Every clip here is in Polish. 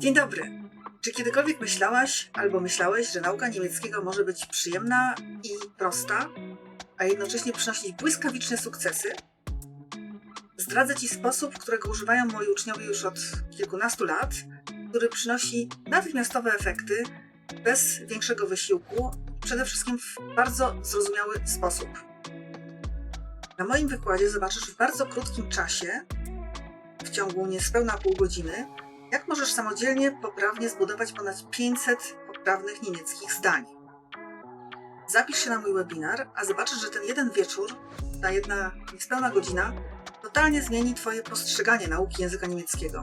Dzień dobry. Czy kiedykolwiek myślałaś albo myślałeś, że nauka niemieckiego może być przyjemna i prosta, a jednocześnie przynosić błyskawiczne sukcesy? Zdradzę Ci sposób, którego używają moi uczniowie już od kilkunastu lat, który przynosi natychmiastowe efekty bez większego wysiłku przede wszystkim w bardzo zrozumiały sposób. Na moim wykładzie zobaczysz w bardzo krótkim czasie, w ciągu niespełna pół godziny, jak możesz samodzielnie poprawnie zbudować ponad 500 poprawnych niemieckich zdań. Zapisz się na mój webinar, a zobaczysz, że ten jeden wieczór, ta jedna niespełna godzina, totalnie zmieni Twoje postrzeganie nauki języka niemieckiego.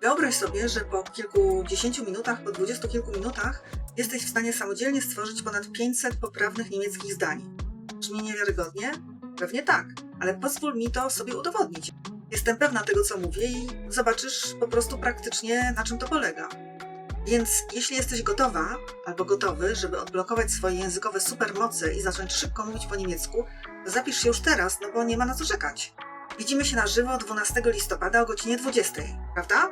Wyobraź sobie, że po kilkudziesięciu minutach, po dwudziestu kilku minutach jesteś w stanie samodzielnie stworzyć ponad 500 poprawnych niemieckich zdań. Brzmi niewiarygodnie? Pewnie tak, ale pozwól mi to sobie udowodnić. Jestem pewna tego, co mówię i zobaczysz po prostu praktycznie, na czym to polega. Więc jeśli jesteś gotowa albo gotowy, żeby odblokować swoje językowe supermoce i zacząć szybko mówić po niemiecku, zapisz się już teraz, no bo nie ma na co czekać. Widzimy się na żywo 12 listopada o godzinie 20, prawda?